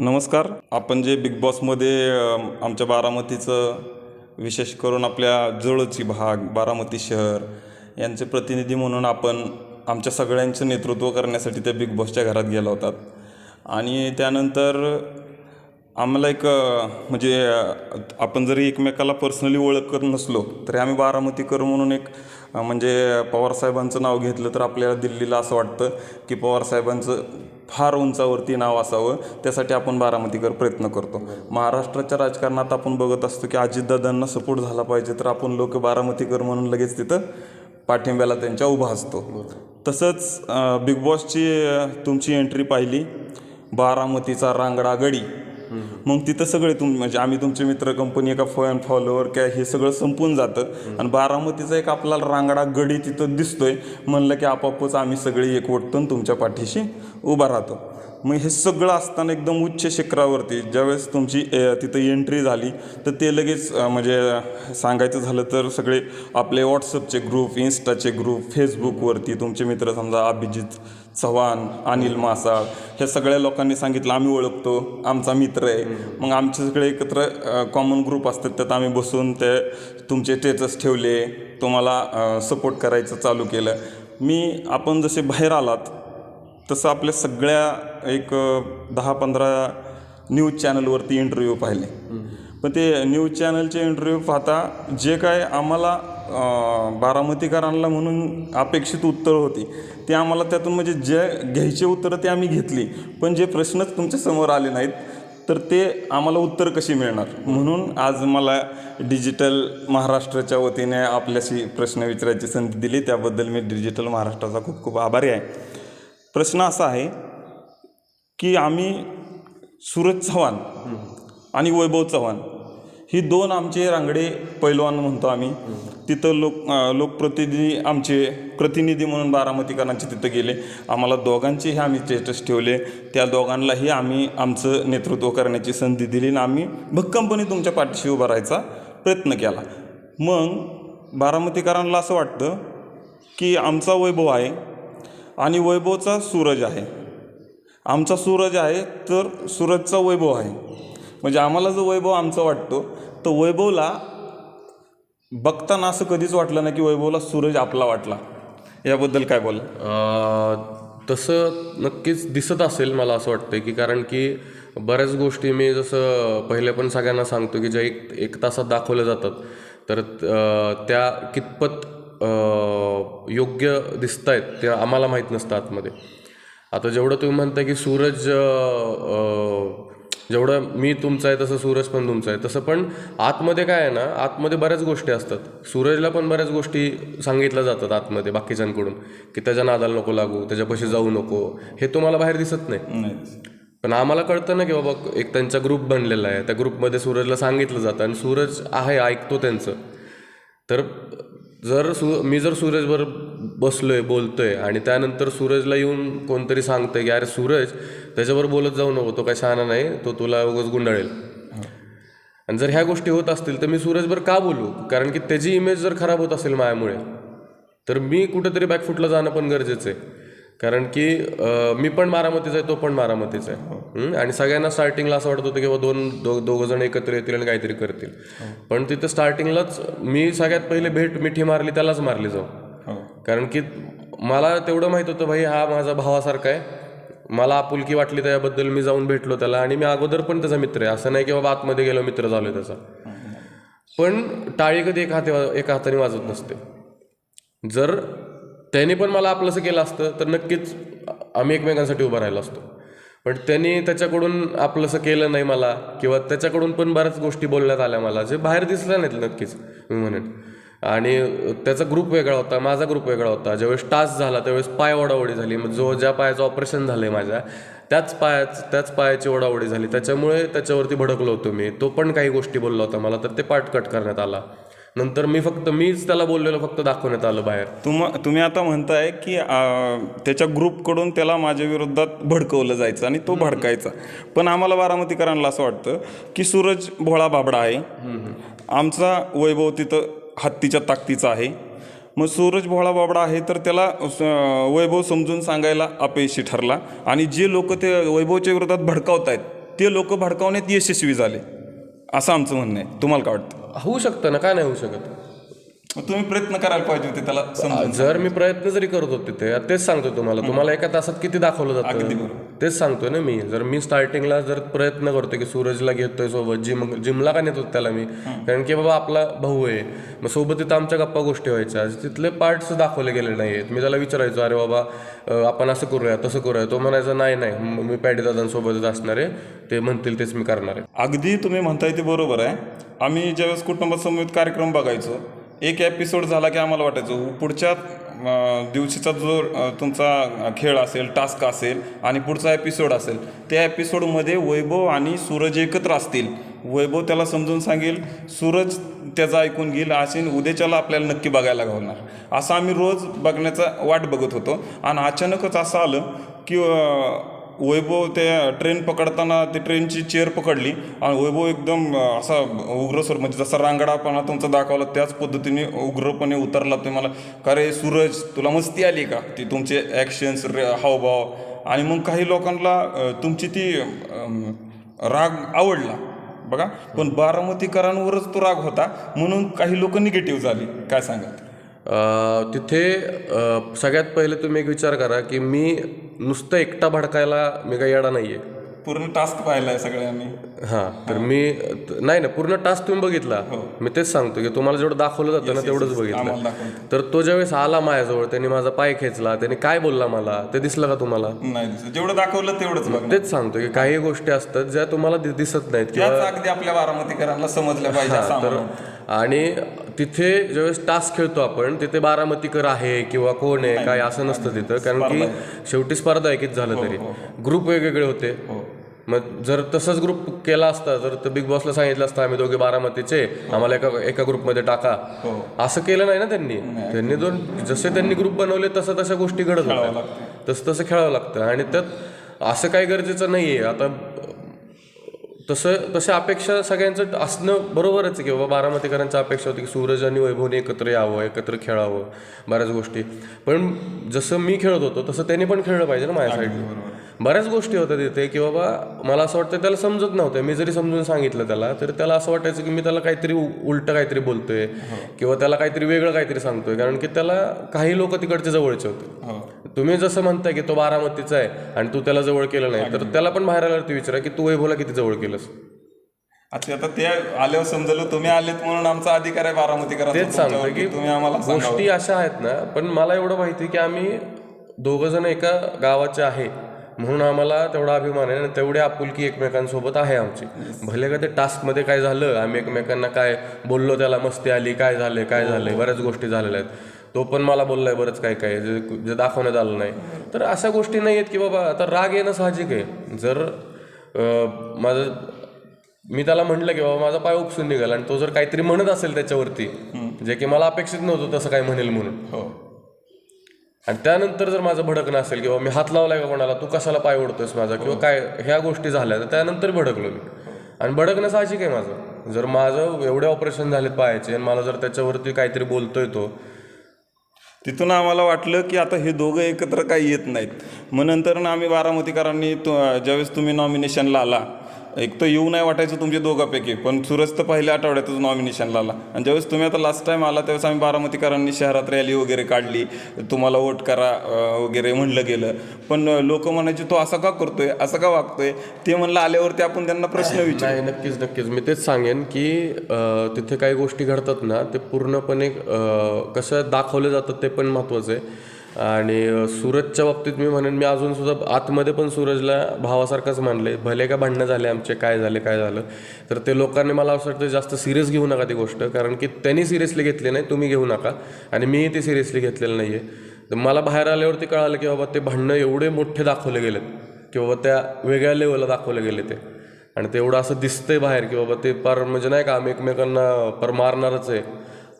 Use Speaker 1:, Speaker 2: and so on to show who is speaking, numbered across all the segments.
Speaker 1: नमस्कार. आपण जे बिग बॉसमध्ये आमच्या बारामतीचं विशेष करून आपल्या जवळची भाग बारामती शहर यांचे प्रतिनिधी म्हणून आपण आमच्या सगळ्यांचं नेतृत्व करण्यासाठी त्या बिग बॉसच्या घरात गेला होतात आणि त्यानंतर आम्हाला एक म्हणजे आपण जरी एकमेकाला पर्सनली ओळखत नसलो तरी आम्ही बारामतीकर म्हणून एक म्हणजे पवारसाहेबांचं नाव घेतलं तर आपल्याला दिल्लीला असं वाटतं की पवारसाहेबांचं फार उंचावरती नाव असावं. त्यासाठी आपण बारामतीकर प्रयत्न करतो. महाराष्ट्राच्या राजकारणात आपण बघत असतो की अजितदादांना सपोर्ट झाला पाहिजे तर आपण लोक बारामतीकर म्हणून लगेच तिथं पाठिंब्याला त्यांच्या उभा असतो. तसंच बिग बॉसची तुमची एंट्री पाहिली. बारामतीचा रांगडा गडी. मग तिथं सगळे तुम म्हणजे आम्ही तुमचे मित्र कंपनी एका फॅन फॉलोअर काय हे सगळं संपून जातं. आणि बारामतीचा एक आपल्याला रांगडा गडी तिथं दिसतोय. म्हणलं की आपापच आम्ही सगळे एकवटतो तुमच्या पाठीशी उभा राहतो. मग हे सगळं असताना एकदम उच्च शिखरावरती ज्यावेळेस तुमची तिथं एंट्री झाली तर ते लगेच म्हणजे सांगायचं झालं तर सगळे आपले व्हॉट्सअपचे ग्रुप इन्स्टाचे ग्रुप फेसबुकवरती तुमचे मित्र समजा अभिजित चव्हाण अनिल मासाळ ह्या सगळ्या लोकांनी सांगितलं आम्ही ओळखतो आमचा मित्र आहे. मग आमचे सगळे एकत्र कॉमन ग्रुप असतात त्यात आम्ही बसून ते तुमचे स्टेटस ठेवले तुम्हाला सपोर्ट करायचं चालू केलं. मी आपण जसे बाहेर आलात तसं आपल्या सगळ्या एक दहा पंधरा न्यूज चॅनलवरती इंटरव्ह्यू पाहिले. पण ते न्यूज चॅनलचे इंटरव्ह्यू पाहता जे काय आम्हाला बारामतीकरांना म्हणून अपेक्षित उत्तरं होती. ते आम्हाला त्यातून म्हणजे जे घ्यायचे उत्तरं ते आम्ही घेतली. पण जे प्रश्नच तुमच्यासमोर आले नाहीत तर ते आम्हाला उत्तर कशी मिळणार? म्हणून आज मला डिजिटल महाराष्ट्राच्या वतीने आपल्याशी प्रश्न विचारायची संधी दिली. त्याबद्दल मी डिजिटल महाराष्ट्राचा खूप खूप आभारी आहे. प्रश्न असा आहे की आम्ही सूरज चव्हाण आणि वैभव चव्हाण ही दोन आमचे रांगडे पैलवान म्हणतो आम्ही. तिथं लोक लोकप्रतिनिधी आमचे प्रतिनिधी म्हणून बारामतीकरांचे तिथं गेले. आम्हाला दोघांचेही आम्ही स्टेटस ठेवले. त्या दोघांनाही आम्ही आमचं नेतृत्व करण्याची संधी दिली आणि आम्ही भक्कमपणे तुमच्या पाठीशी उभा राहायचा प्रयत्न केला. मग बारामतीकरांना असं वाटतं की आमचा वैभव आहे आणि वैभवचा सूरज आहे. आमचा सूरज आहे तर सूरजचा वैभव आहे. म्हणजे आम्हाला जो वैभव आमचा वाटतो तो वैभवला बघताना असं कधीच वाटलं नाही की वैभवला सूरज आपला वाटला. याबद्दल काय बोल
Speaker 2: तसं नक्कीच दिसत असेल मला असं वाटतं की कारण की बऱ्याच गोष्टी मी जसं पहिले पण सगळ्यांना सांगतो की ज्या एक एक तासात दाखवल्या जातात तर त्या कितपत योग्य दिसत आहेत ते आम्हाला माहीत नसतं आतमध्ये. आता जेवढं तुम्ही म्हणता की सूरज जेवढं मी तुमचं आहे तसं सूरज पण तुमचं आहे. तसं पण आतमध्ये काय आहे ना आतमध्ये बऱ्याच गोष्टी असतात. सूरजला पण बऱ्याच गोष्टी सांगितल्या जातात आतमध्ये बाकीच्यांकडून की त्याच्या नादाला नको लागू त्याच्यापाशी जाऊ नको. हे तुम्हाला बाहेर दिसत नाही. पण आम्हाला कळतं ना की बाबा एक त्यांचा ग्रुप बनलेला आहे. त्या ग्रुपमध्ये सूरजला सांगितलं जातं आणि सूरज आहे ऐकतो त्यांचं. तर जर सु मी जर सूरजवर बसलोय बोलतोय आणि त्यानंतर सूरजला येऊन कोणतरी सांगतंय की अरे सूरज त्याच्यावर बोलत जाऊ नको तो काय शहाणा नाही तो तुला उगाच गुंडाळेल. आणि जर ह्या गोष्टी होत असतील तर मी सूरजवर का बोलू? कारण की त्याची इमेज जर खराब होत असेल माझ्यामुळे तर मी कुठेतरी बॅकफुटला जाणं पण गरजेचं आहे. कारण की मी पण बारामतीचा आहे तो पण बारामतीचा आहे? आणि सगळ्यांना स्टार्टिंगला असं वाटत होतं की बाबा दोन दो दोघं जण एकत्र येतील आणि काहीतरी करतील. पण तिथं स्टार्टिंगलाच मी सगळ्यात पहिले भेट मिठी मारली त्यालाच मारली जाऊ.
Speaker 1: हो.
Speaker 2: कारण की मला तेवढं माहीत होतं भाई हा माझा भावासारखा आहे. मला आपुलकी वाटली त्याबद्दल मी जाऊन भेटलो त्याला आणि मी अगोदर पण त्याचा मित्र आहे. असं नाही की बाबा आतमध्ये गेलो मित्र झालो त्याचा. पण टाळी कधी एक हाते एका हाताने वाजत नसते. जर त्याने पण मला आपलंसं केलं असतं तर नक्कीच आम्ही एकमेकांसाठी उभा राहिलो असतो. पण त्यांनी त्याच्याकडून आपलंसं केलं नाही मला किंवा त्याच्याकडून पण बऱ्याच गोष्टी बोलण्यात आल्या मला जे बाहेर दिसल्या नाहीत नक्कीच मी म्हणेन. आणि त्याचा ग्रुप वेगळा होता माझा ग्रुप वेगळा होता. ज्यावेळेस टास्क झाला त्यावेळेस पाय ओढाओढी झाली. मग जो ज्या पायाचं ऑपरेशन झालं आहे माझ्या त्याच पायाच त्याच पायाची ओढाओढी झाली. त्याच्यामुळे त्याच्यावरती भडकलो होतो मी. तो पण काही गोष्टी बोलला होता मला तर ते पाठ कट करण्यात आला. नंतर मी फक्त मीच त्याला बोललेलो फक्त दाखवण्यात आलं बाहेर.
Speaker 1: तुम तुम्ही आता म्हणताय की त्याच्या ग्रुपकडून त्याला माझ्या विरोधात भडकवलं जायचं आणि तो भडकायचा. पण आम्हाला बारामतीकरांना असं वाटतं की सूरज भोळा बाबडा आहे. आमचा वैभव तिथं हत्तीच्या ताकदीचा आहे. मग सूरज भोळा बाबडा आहे तर त्याला वैभव समजून सांगायला अपयशी ठरला. आणि जे लोक ते वैभवच्या विरोधात भडकावत आहेत ते लोक भडकावण्यात यशस्वी झाले. असं आमचं म्हणणं आहे. तुम्हाला काय वाटतं?
Speaker 2: होऊ शकतं ना? का नाही होऊ शकत?
Speaker 1: तुम्ही प्रयत्न करायला पाहिजे होते त्याला समजून
Speaker 2: जर मी प्रयत्न जरी करत होते ते तेच सांगतो तुम्हाला. तुम्हाला एका तासात किती दाखवलं जातं? तेच सांगतोय ना मी. जर मी स्टार्टिंगला जर प्रयत्न करतोय की सूरजला घेतोय सोबत जिम जिमला का नेतो त्याला मी? कारण की बाबा आपला भाऊ आहे. मग सोबत तिथं आमच्या गप्पा गोष्टी व्हायच्या. तिथले पार्ट्स दाखवले गेले नाहीत मी त्याला विचारायचो अरे बाबा आपण असं करूया तसं करूया. तो म्हणायचा नाही नाही. म- मी पॅडी दादांसोबतच असणार आहे. ते म्हणतील तेच मी करणार आहे.
Speaker 1: अगदी तुम्ही म्हणताय ते बरोबर आहे. आम्ही ज्यावेळेस कुटुंबासमवेत कार्यक्रम बघायचो एक एपिसोड झाला की आम्हाला वाटायचं पुढच्या दिवशीचा जो तुमचा खेळ असेल टास्क असेल आणि पुढचा एपिसोड असेल त्या एपिसोडमध्ये वैभव आणि सूरज एकत्र असतील. वैभव त्याला समजून सांगेल सूरज त्याचं ऐकून घेईल असे उद्याच्याला आपल्याला नक्की बघायला घालणार. असं आम्ही रोज बघण्याचा वाट बघत होतो. आणि अचानकच असं आलं की वैभव त्या ट्रेन पकडताना ते ट्रेनची चेअर पकडली आणि वैभव एकदम असा उग्रसर म्हणजे जसा रांगडापणा तुमचा दाखवला त्याच पद्धतीने उग्रपणे उतरला तुम्ही मला. का रे सूरज तुला मस्ती आली का? ती तुमचे ॲक्शन्स रे हावभाव. आणि मग काही लोकांना तुमची ती राग आवडला. बघा. पण बारामतीकरांवरच तो राग होता. म्हणून काही लोक निगेटिव्ह झाली. काय सांगाल?
Speaker 2: तिथे सगळ्यात पहिले तुम्ही एक विचार करा की मी नुसतं एकटा भडकायला मी काही येडा नाहीये.
Speaker 1: पूर्ण टास्क पाहिला आहे सगळ्यांनी.
Speaker 2: हां तर मी नाही ना पूर्ण टास्क तुम्ही बघितला. मी तेच सांगतो की तुम्हाला जेवढं दाखवलं जातं ना तेवढंच बघितलं. तर तो ज्यावेळेस आला माझ्याजवळ त्याने माझा पाय खेचला त्याने काय बोलला मला ते दिसलं का तुम्हाला?
Speaker 1: नाही. जेवढं दाखवलं तेवढंच
Speaker 2: तेच सांगतो की काही गोष्टी असतात ज्या तुम्हाला दिसत नाहीत किंवा
Speaker 1: अगदी आपल्या बारामतीकरांना समजल्या पाहिजे.
Speaker 2: आणि तिथे ज्यावेळेस टास्क खेळतो आपण तिथे बारामतीकर आहे किंवा कोण आहे काय असं नसतं तिथं कारण की शेवटी स्पर्धा आहे किती झालं तरी. ग्रुप वेगवेगळे होते. मग जर तसंच ग्रुप केला असता जर तर बिग बॉसला सांगितलं असतं आम्ही दोघे बारामतीचे आम्हाला एका एका ग्रुपमध्ये टाका. असं केलं नाही ना त्यांनी. त्यांनी दोन जसे त्यांनी ग्रुप बनवले तसं तशा गोष्टी घडत होत्या. तसं तसं खेळावं लागतं. आणि त्यात असं काही गरजेचं नाहीये. आता तसं तशा अपेक्षा सगळ्यांचं असणं बरोबरच आहे की बाबा बारामतीकरांच्या अपेक्षा होती की सूरज आणि वैभवने एकत्र यावं एकत्र खेळावं बऱ्याच गोष्टी. पण जसं मी खेळत होतो तसं त्यांनी पण खेळलं पाहिजे ना माझ्या साईडने बऱ्याच गोष्टी होत्या तिथे की बाबा मला असं वाटतं त्याला समजत नव्हतं. मी जरी समजून सांगितलं त्याला तरी त्याला असं वाटायचं की मी त्याला काहीतरी उलटं काहीतरी बोलतोय किंवा त्याला काहीतरी वेगळं काहीतरी सांगतोय. कारण की त्याला काही लोक तिकडचे जवळचे होते.
Speaker 1: हो.
Speaker 2: तुम्ही जसं म्हणताय की तो बारामतीचा आहे आणि तू त्याला जवळ केलं नाही तर त्याला पण बाहेर आल्यावरती विचारा की तू वैभवला किती जवळ केलंस.
Speaker 1: अच्छा आता ते आल्यावर समजलं तुम्ही आलेत म्हणून आमचा अधिकार आहे बारामतीकरांचा
Speaker 2: तेच सांगतो की
Speaker 1: तुम्ही आम्हाला.
Speaker 2: गोष्टी अशा आहेत ना पण मला एवढं माहिती की आम्ही दोघ जण एका गावाचे आहे. म्हणून आम्हाला तेवढा अभिमान आहे आणि तेवढी आपुलकी एकमेकांसोबत आहे आमची. भले का ते टास्कमध्ये काय झालं आम्ही एकमेकांना काय बोललो त्याला मस्ती आली काय झाले काय झाले बऱ्याच गोष्टी झालेल्या आहेत. तो पण मला बोललाय बरंच काय काय जे जे दाखवण्यात आलं नाही. तर अशा गोष्टी नाही आहेत की बाबा आता राग येणं साहजिक आहे. जर माझं मी त्याला म्हटलं की बाबा माझा पाय उपसून निघाला आणि तो जर काहीतरी म्हणत असेल त्याच्यावरती जे की मला अपेक्षित नव्हतं तसं काय म्हणेल म्हणून.
Speaker 1: हो.
Speaker 2: आणि त्यानंतर जर माझं भडकणं असेल किंवा मी हात लावलाय का कोणाला तू कशाला पाय ओढतोयस माझा किंवा काय ह्या गोष्टी झाल्या तर त्यानंतर भडकलो मी. आणि भडकणं साहजिक आहे माझं. जर माझं एवढे ऑपरेशन झालेत पायाचे आणि मला जर त्याच्यावरती काहीतरी बोलतोय तो
Speaker 1: तिथून आम्हाला वाटलं की आता हे दोघं एकत्र काही येत नाहीत. मग नंतर ना आम्ही बारामतीकरांनी तो ज्यावेळेस तुम्ही नॉमिनेशनला आला एक तर येऊ नाही वाटायचं तुमचे दोघांपैकी पण सुरज तर पहिल्या आठवड्यातच नॉमिनेशनला आला. आणि ज्यावेळेस तुम्ही आता लास्ट टाइम आला त्यावेळेस आम्ही बारामतीकरांनी शहरात रॅली वगैरे काढली तुम्हाला वोट करा वगैरे म्हणलं गेलं. पण लोक म्हणायचे तो असं का करतोय? असं का वागतोय? ते म्हणलं आल्यावरती आपण त्यांना प्रश्न विचार.
Speaker 2: नक्कीच नक्कीच. मी तेच सांगेन की तिथे काही गोष्टी घडतात ना ते पूर्णपणे कसं दाखवले जातात ते पण महत्त्वाचं आहे. आणि सूरजच्या बाबतीत मी म्हणेन मी अजूनसुद्धा आतमध्ये पण सूरजला भावासारखंच मानले भले का भांडणं झाले आमचे काय झाले काय झालं तर ते लोकांनी मला असं वाटतं जास्त सिरियस घेऊ नका ती गोष्ट. कारण की त्यांनी सिरियसली घेतली नाही तुम्ही घेऊ नका. आणि मीही ती सिरियसली घेतलेलं नाही आहे तर मला बाहेर आल्यावरती कळालं की बाबा ते भांडणं एवढे मोठे दाखवले गेलेत की बाबा त्या वेगळ्या लेवलला दाखवले गेले ते. आणि ते एवढं असं दिसतंय बाहेर की बाबा ते पार म्हणजे नाही का आम्ही एकमेकांना पर मारणारच आहे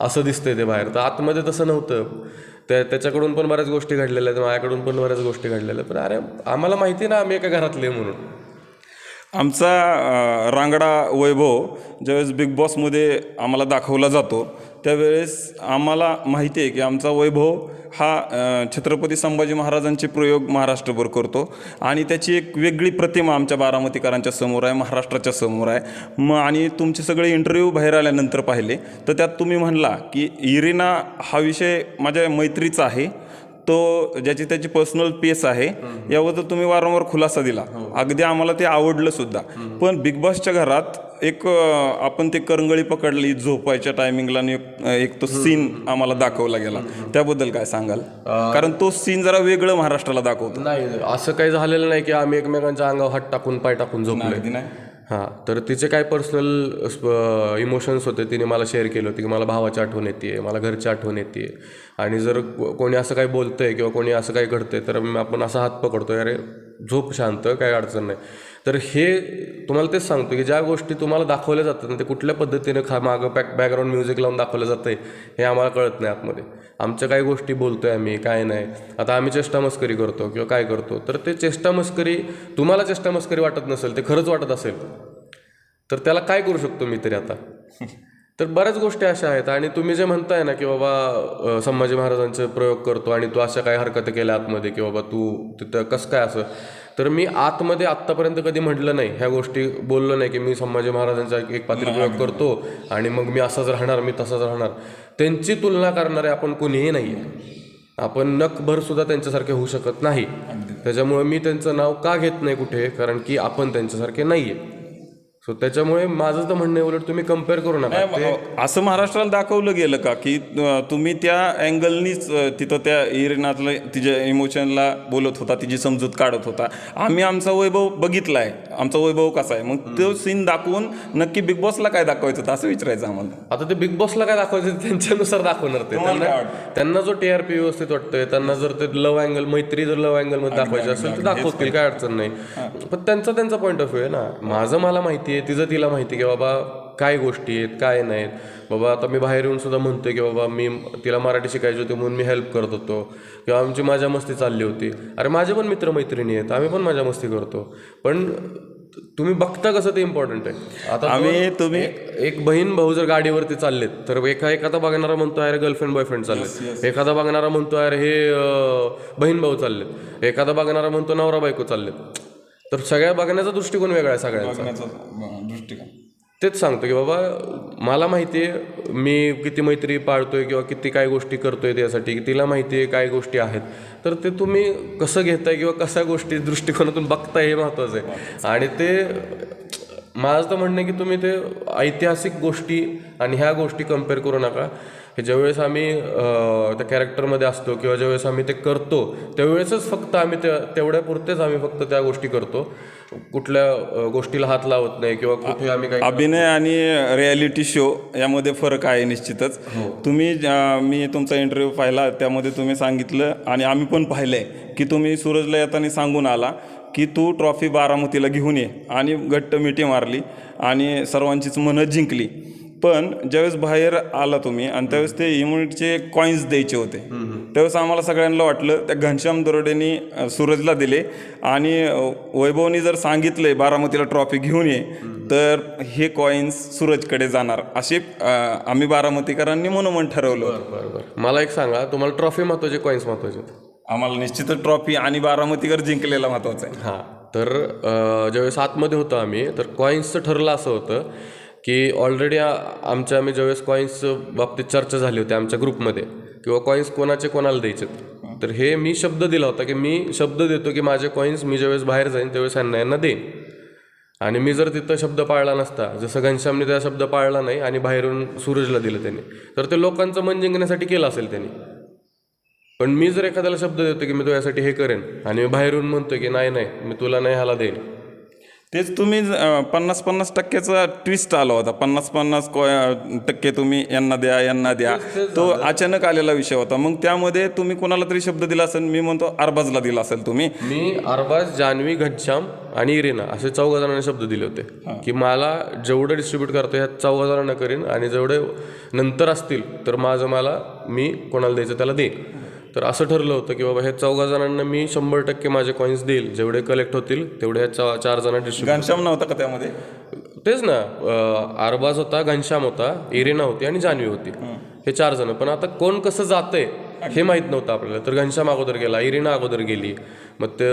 Speaker 2: असं दिसतंय ते बाहेर. तर आतमध्ये तसं नव्हतं. त्या त्याच्याकडून पण बऱ्याच गोष्टी घडलेल्या आहेत माझ्याकडून पण बऱ्याच गोष्टी घडलेल्या आहेत. पण अरे आम्हाला माहिती आहे ना आम्ही एका घरातले म्हणून.
Speaker 1: आमचा रांगडा वैभव ज्यावेळेस बिग बॉसमध्ये आम्हाला दाखवला जातो त्यावेळेस आम्हाला माहिती आहे की आमचा वैभव हा छत्रपती संभाजी महाराजांचे प्रयोग महाराष्ट्रभर करतो. आणि त्याची एक वेगळी प्रतिमा आमच्या बारामतीकरांच्या समोर आहे महाराष्ट्राच्या समोर आहे. मग आणि तुमचे सगळे इंटरव्ह्यू बाहेर आल्यानंतर पाहिले. तर त्यात तुम्ही म्हणला की इरिना हा विषय माझ्या मैत्रीचा आहे. तो ज्याची त्याची पर्सनल पेस आहे याबद्दल तुम्ही वारंवार खुलासा दिला. अगदी आम्हाला ते आवडलं सुद्धा. पण बिग बॉसच्या घरात एक आपण ते करंगळी पकडली झोपायच्या टायमिंगला आणि एक- तो सीन आम्हाला दाखवला गेला. त्याबद्दल काय सांगाल? कारण तो सीन जरा वेगळं महाराष्ट्राला दाखवतो.
Speaker 2: नाही असं काही झालेलं नाही की आम्ही एकमेकांच्या अंगावर हात टाकून पाय टाकून
Speaker 1: अगदी नाही.
Speaker 2: हां तर तिचे काय पर्सनल इमोशन्स होते तिने मला शेअर केले होते की मला भावाची आठवण येते मला घरची आठवण येते आणि जर कोणी असं काही आहे किंवा कोणी असं काही घडतंय तर आपण असा हात पकडतोय अरे झोप शांत काही अडचण नाही. तर हे तुम्हाला तेच सांगतो की ज्या गोष्टी तुम्हाला दाखवल्या जातात ना ते कुठल्या पद्धतीने खा मागं बॅक बॅकग्राऊंड म्युझिक लावून दाखवलं जातंय हे आम्हाला कळत नाही आतमध्ये. आमच्या काही गोष्टी बोलतो आहे आम्ही काय नाही. आता आम्ही चेष्टा मस्करी करतो किंवा काय करतो तर ते चेष्टा मस्करी तुम्हाला चेष्टा मस्करी वाटत नसेल ते खरंच वाटत असेल तर त्याला काय करू शकतो मी तरी आता? तर बऱ्याच गोष्टी अशा आहेत आणि तुम्ही जे म्हणताय ना की बाबा संभाजी महाराजांचे प्रयोग करतो आणि तू अशा काही हरकती केल्या आतमध्ये की बाबा तू तिथं कसं काय असं? तर मी आतमध्ये आत्तापर्यंत कधी म्हटलं नाही. ह्या गोष्टी बोललो नाही की मी संभाजी महाराजांचा एक- एक पात्र प्रयोग करतो आणि मग मी असाच राहणार मी तसाच राहणार. त्यांची तुलना करणारे आपण कोणीही नाही आहे आपण नकभर सुद्धा त्यांच्यासारखे होऊ शकत नाही. त्याच्यामुळे मी त्यांचं नाव का घेत नाही कुठे? कारण की आपण त्यांच्यासारखे नाही आहे सो त्याच्यामुळे माझं तर म्हणणं आहे, उलट तुम्ही कंपेअर करू नका. ते
Speaker 1: असं महाराष्ट्राला दाखवलं गेलं का की अं, तुम्ही त्या अँगलनीच तिथं त्या इरिनातलं तिच्या इमोशनला बोलत होता तिची समजूत काढत होता. आम्ही आमचा वैभव बघितलाय. आमचा वैभव कसा आहे? मग तो सीन दाखवून नक्की बिग बॉसला काय दाखवायचं होतं असं विचारायचं आम्हाला.
Speaker 2: आता ते बिग बॉसला काय दाखवायचं ते त्यांच्यानुसार दाखवणार ते.
Speaker 1: तुम्हाला काय
Speaker 2: त्यांना त्यांना जो टीआरपी व्यवस्थित वाटतोय त्यांना जर ते लव्ह अँगल मैत्री जर लव्ह अँगलमध्ये दाखवायची असेल तर दाखवतील काय अडचण नाही. पण त्यांचा त्यांचा पॉईंट ऑफ व्ह्यू आहे ना. माझं मला माहिती आहे तिचं तिला माहिती आहे की बाबा काय गोष्टी आहेत काय नाहीत बाबा आता मी बाहेर येऊन सुद्धा म्हणतोय की बाबा मी तिला मराठी शिकायची होती म्हणून मी हेल्प करत होतो. किंवा आमची माझ्या मस्ती चालली होती. अरे माझे पण मित्रमैत्रिणी आहेत आम्ही पण माझ्या मस्ती करतो. पण तुम्ही बघता कसं ते इम्पॉर्टंट आहे? आता
Speaker 1: आम्ही तुम्ही
Speaker 2: एक बहीण भाऊ जर गाडीवरती चाललेत तर एका एखादा बघणारा म्हणतो अरे गर्लफ्रेंड बॉयफ्रेंड चाललेत. एखादा बघणारा म्हणतो अरे हे बहीण भाऊ चाललेत. एखादा बघणारा म्हणतो नवरा बायको चाललेत. तर सगळ्या बघण्याचा दृष्टिकोन वेगळा आहे सगळ्यांचा.
Speaker 1: दृष्टिकोन.
Speaker 2: तेच सांगतो की बाबा मला माहिती आहे मी किती मैत्री पाळतोय किंवा किती काय गोष्टी करतोय त्यासाठी तिला माहिती आहे काय गोष्टी आहेत. तर ते तुम्ही कसं घेताय किंवा कशा गोष्टी दृष्टिकोनातून बघताय हे महत्त्वाचं आहे. आणि ते माझं तर म्हणणं आहे की तुम्ही ते ऐतिहासिक गोष्टी आणि ह्या गोष्टी कंपेअर करू नका. हे ज्यावेळेस आम्ही त्या कॅरेक्टरमध्ये असतो किंवा ज्यावेळेस आम्ही ते करतो त्यावेळेसच फक्त आम्ही त्या तेवढ्या पुरतेच आम्ही फक्त त्या गोष्टी करतो. कुठल्या गोष्टीला हात लावत नाही किंवा कुठे आम्ही काही
Speaker 1: अभिनय आणि रियालिटी शो यामध्ये फरक आहे निश्चितच. तुम्ही ज्या- मी तुमचा इंटरव्ह्यू पाहिला त्यामध्ये तुम्ही सांगितलं आणि आम्ही पण पाहिलंय की तुम्ही सूरजला येताना सांगून आला की तू ट्रॉफी बारामतीला घेऊन ये आणि घट्ट मिठी मारली आणि सर्वांचीच मनं जिंकली. पण ज्यावेळेस बाहेर आला तुम्ही आणि त्यावेळेस ते इम्युनिटीचे कॉईन्स द्यायचे होते त्यावेळेस आम्हाला सगळ्यांना वाटलं त्या घनश्याम दरोडेनी सूरजला दिले आणि वैभवनी जर सांगितलंय बारामतीला ट्रॉफी घेऊन ये तर हे कॉईन्स सूरजकडे जाणार. असे आम्ही बारामतीकरांनी मनोमन ठरवलं
Speaker 2: बरोबर मला एक सांगा तुम्हाला ट्रॉफी महत्त्वाचे कॉईन्स महत्त्वाचे
Speaker 1: आम्हाला निश्चितच ट्रॉफी आणि बारामतीकर जिंकलेला महत्त्वाचा आहे.
Speaker 2: हां तर ज्यावेळेस आतमध्ये होतो आम्ही तर कॉईन्सचं ठरलं असं होतं की ऑलरेडी आमच्या आम्ही ज्यावेळेस कॉईन्स बाबतीत चर्चा झाली होती आमच्या ग्रुपमध्ये किंवा कॉईन्स कोणाचे कोणाला द्यायचे तर हे मी शब्द दिला होता की मी शब्द देतो की माझे कॉईन्स मी ज्यावेळेस बाहेर जाईन त्यावेळेस यांना यांना देईन. आणि मी जर तिथं शब्द पाळला नसता जसं घनश्यामने त्या शब्द पाळला नाही आणि बाहेरून सूरजला दिलं त्याने तर ते लोकांचं मन जिंकण्यासाठी केलं असेल त्यांनी. पण मी जर एखाद्याला शब्द देतो की मी तुझ्यासाठी हे करेन आणि मी बाहेरून म्हणतो की नाही नाही मी तुला नाही ह्याला देईन
Speaker 1: तेच तुम्ही पन्नास पन्नास टक्क्याचा ट्विस्ट आला होता. पन्नास पन्नास को टक्के तुम्ही यांना द्या यांना द्या. तो अचानक आलेला विषय होता. मग त्यामध्ये तुम्ही कोणाला तरी शब्द दिला असेल? मी म्हणतो अरबाजला दिला असेल तुम्ही.
Speaker 2: मी अरबाज जान्हवी घनश्याम आणि इरेना असे चौघ जणांना शब्द दिले होते. की मला जेवढं डिस्ट्रीब्यूट करतो ह्या चौघ जणांना करीन आणि जेवढे नंतर असतील तर माझं मला मी कोणाला द्यायचं त्याला देईन. तर असं ठरलं होतं की बाबा ह्या चौघा जणांना मी शंभर टक्के माझे कॉईन्स देईल. जेवढे कलेक्ट होतील तेवढे ह्या चार जणांना डिस्ट्रीब्यूट
Speaker 1: घनश्याम नव्हता का त्यामध्ये?
Speaker 2: तेच ना. अं, अरबाज होता घनश्याम होता इरेना होती आणि जान्हवी होती. हे चार जण. पण आता कोण कसं जातंय हे माहीत नव्हतं आपल्याला. तर घनश्याम अगोदर गेला इरिना अगोदर गेली. मग ते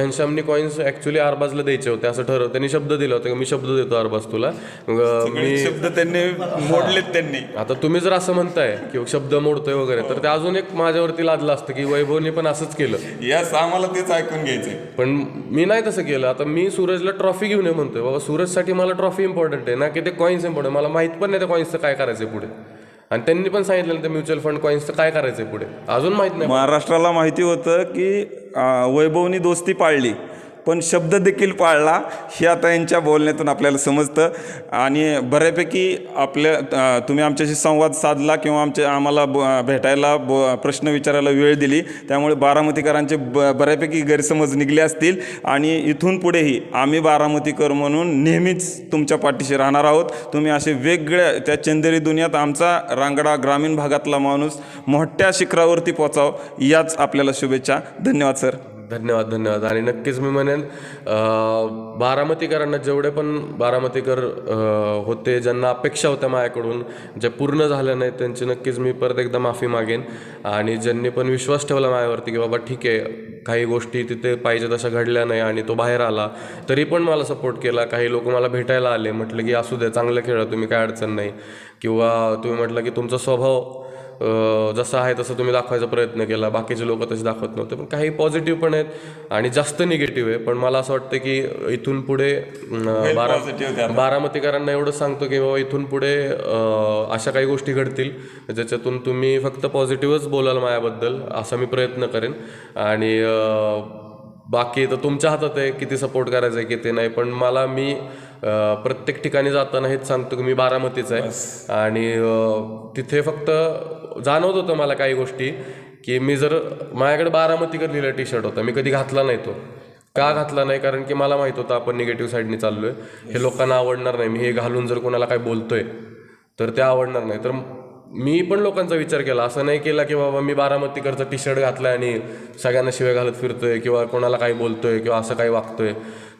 Speaker 2: घनश्यामनी कॉईन्स ॲक्च्युली अरबाजला द्यायचे होते असं ठरव त्यांनी शब्द दिला होता की मी शब्द देतो अरबाज तुला. मी
Speaker 1: शब्द त्यांनी मोडलेत त्यांनी.
Speaker 2: आता तुम्ही जर असं म्हणताय की शब्द मोडतोय वगैरे तर ते अजून एक माझ्यावरती लादलं असतं की वैभवने पण असंच केलं.
Speaker 1: यास आम्हाला तेच ऐकून घ्यायचंय.
Speaker 2: पण मी नाही तसं केलं. आता मी सूरजला ट्रॉफी घेऊन ये म्हणतोय. बाबा सूरजसाठी मला ट्रॉफी इम्पॉर्टंट आहे ना की ते कॉईन्स इम्पॉर्टंट मला माहीत पण नाही त्या कॉईन्सचं काय करायचं पुढे. आणि त्यांनी पण सांगितलं ते म्युच्युअल फंड कॉईन्सचं काय करायचंय पुढे? अजून माहीत नाही.
Speaker 1: महाराष्ट्राला माहिती होतं की वैभवनी दोस्ती पाळली. पण शब्द देखील पाळला हे आता यांच्या बोलण्यातून आपल्याला समजतं. आणि बऱ्यापैकी आपल्या तुम्ही आमच्याशी संवाद साधला किंवा आमच्या आम्हाला ब भेटायला ब प्रश्न विचारायला वेळ दिली. त्यामुळे बारामतीकरांचे ब बऱ्यापैकी गैरसमज निघले असतील. आणि इथून पुढेही आम्ही बारामतीकर म्हणून नेहमीच तुमच्या पाठीशी राहणार आहोत. तुम्ही असे वेगळ्या त्या चंदेरी दुनियात आमचा रांगडा ग्रामीण भागातला माणूस मोठ्या शिखरावरती पोचाव याच आपल्याला शुभेच्छा. धन्यवाद सर.
Speaker 2: धन्यवाद धन्यवाद. आणि नक्कीच मी म्हणेन बारामतीकरांना जेवढे पण बारामतीकर होते ज्यांना अपेक्षा होत्या माझ्याकडून जे पूर्ण झाल्या नाही त्यांची नक्कीच मी परत एकदा माफी मागेन. आणि ज्यांनी पण विश्वास ठेवला माझ्यावरती की बाबा ठीक आहे काही गोष्टी तिथे पाहिजे तशा घडल्या नाही आणि तो बाहेर आला तरी पण मला सपोर्ट केला. काही लोक मला भेटायला आले म्हटलं की असू दे चांगलं खेळा तुम्ही काय अडचण नाही. किंवा तुम्ही म्हटलं की तुमचा स्वभाव जसं आहे तसं तुम्ही दाखवायचा प्रयत्न केला. बाकीचे लोक तसे दाखवत नव्हते. पण काही पॉझिटिव्ह पण आहेत आणि जास्त निगेटिव्ह आहे. पण मला असं वाटतं की इथून पुढे बारा बारामतीकरांना एवढं सांगतो की बाबा इथून पुढे अशा काही गोष्टी घडतील. ज्याच्यातून तुम्ही फक्त पॉझिटिव्हच बोलाल माझ्याबद्दल असा मी प्रयत्न करेन. आणि बाकी तर तुमच्या हातात आहे किती सपोर्ट करायचं आहे किती नाही. पण मला मी प्रत्येक ठिकाणी जाताना हेच सांगतो की मी बारामतीच आहे. आणि तिथे फक्त जाणवत होतं मला काही गोष्टी की मी जर माझ्याकडे बारामतीकर लिहिलं टी शर्ट होता मी कधी घातला नाही तो. का घातला नाही? कारण की मला माहीत होतं आपण निगेटिव्ह साईडने चाललो आहे हे लोकांना आवडणार नाही. मी हे घालून जर कोणाला काय बोलतोय तर ते आवडणार नाही. तर मी पण लोकांचा विचार केला. असं नाही केला की बाबा मी बारामतीकरचा टी शर्ट घातला आणि सगळ्यांना शिवाय घालत फिरतोय किंवा कोणाला काही बोलतोय किंवा असं काही वागतोय.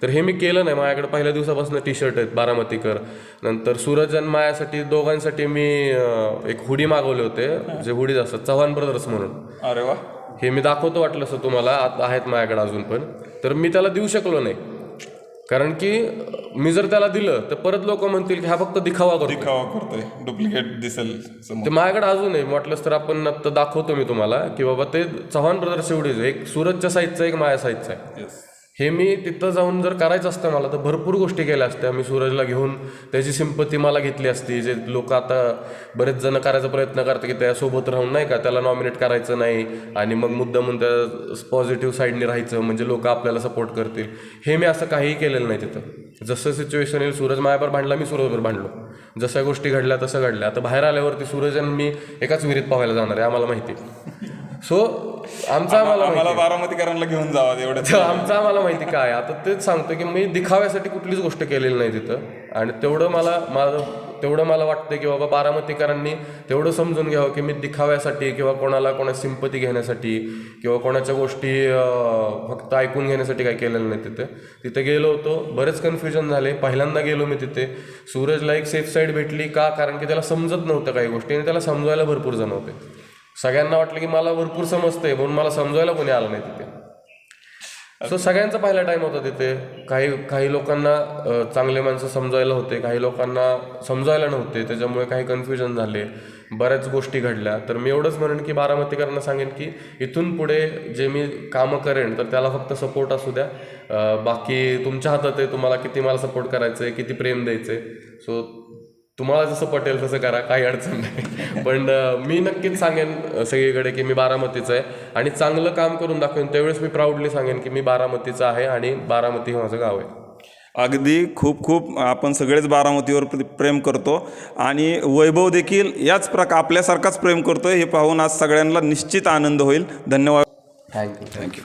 Speaker 2: तर हे मी केलं नाही. माझ्याकडे पहिल्या दिवसापासून टी शर्ट आहेत बारामतीकर नंतर सूरज आणि मायासाठी दोघांसाठी मी एक हुडी मागवले होते जे हुडीज असतात चव्हाण ब्रदर्स म्हणून.
Speaker 1: अरे वा.
Speaker 2: हे मी दाखवतो वाटलं असं तुम्हाला आत आहेत माझ्याकडे अजून पण. तर मी त्याला देऊ शकलो नाही. कारण की मी जर त्याला दिलं तर परत लोक म्हणतील की हा फक्त दिखावा करतो
Speaker 1: दिखावा करतोय. डुप्लिकेट दिसेल समोर.
Speaker 2: ते माझ्याकडे अजून आहे. म्हटलंच तर आपण आता दाखवतो मी तुम्हाला की बाबा ते चव्हाण ब्रदर्स एवढीच एक सुरतच्या साईजचं एक माया साईजचं आहे.
Speaker 1: Yes.
Speaker 2: हे मी तिथं जाऊन जर करायचं असतं मला तर भरपूर गोष्टी केल्या असत्या. मी सूरजला घेऊन त्याची सिंपती मला घेतली असती. जे लोक आता बरेच जण करायचा प्रयत्न करतात की त्यासोबत राहून नाही का त्याला नॉमिनेट करायचं नाही आणि मग मुद्दा म्हणून त्या पॉझिटिव्ह साईडने राहायचं म्हणजे लोक आपल्याला सपोर्ट करतील. हे मी असं काहीही केलेलं नाही तिथं. जसं सिच्युएशन येईल सूरज मायावर भांडला मी सूरजवर भांडलो. जशा गोष्टी घडल्या तसं घडल्या. आता बाहेर आल्यावरती सूरज आणि मी एकाच विहिरीत पाहायला जाणार आहे आम्हाला माहिती सो आमचा आम्हाला
Speaker 1: बारामतीकरांना घेऊन जावा एवढं
Speaker 2: आमचं आम्हाला माहिती काय? आता तेच सांगतो की मी दिखाव्यासाठी कुठलीच गोष्ट केलेली नाही तिथं. आणि तेवढं मला माझं तेवढं मला वाटतं की बाबा बारामतीकरांनी तेवढं समजून घ्यावं की मी दिखाव्यासाठी किंवा कोणाला कोणा सिंपती घेण्यासाठी किंवा कोणाच्या गोष्टी फक्त ऐकून घेण्यासाठी काही केलेलं नाही तिथे. तिथे गेलो होतो बरेच कन्फ्युजन झाले. पहिल्यांदा गेलो मी तिथे. सूरजला एक सेफ साईड भेटली का? कारण की त्याला समजत नव्हतं काही गोष्टी आणि त्याला समजवायला भरपूर जण होते. सगळ्यांना वाटलं की मला भरपूर समजतंय म्हणून मला समजवायला कोणी आलं नाही तिथे. सो सगळ्यांचा पहिला टाइम होता तिथे. काही काही लोकांना चांगले माणसं समजायला होते काही लोकांना समजायला नव्हते त्याच्यामुळे काही कन्फ्युजन झाले. बऱ्याच गोष्टी घडल्या. तर मी एवढंच म्हणेन की बारामतीकरांना सांगेन की इथून पुढे जे मी कामं करेन तर त्याला फक्त सपोर्ट असू द्या. बाकी तुमच्या हातात आहे तुम्हाला किती मला सपोर्ट करायचं आहे किती प्रेम द्यायचं आहे सो तुम्हाला जसं पटेल तसं करा काही अडचण नाही. पण मी नक्कीच सांगेन सगळीकडे की मी बारामतीचं आहे आणि चांगलं काम करून दाखवेन. त्यावेळेस मी प्राऊडली सांगेन की मी बारामतीचं आहे आणि बारामती हे माझं गाव आहे.
Speaker 1: अगदी खूप खूप आपण सगळेच बारामतीवर प्र- प्रेम करतो आणि वैभव देखील याच प्रकार आपल्यासारखाच प्रेम करतो हे पाहून आज सगळ्यांना निश्चित आनंद होईल. धन्यवाद.
Speaker 2: Thank you thank you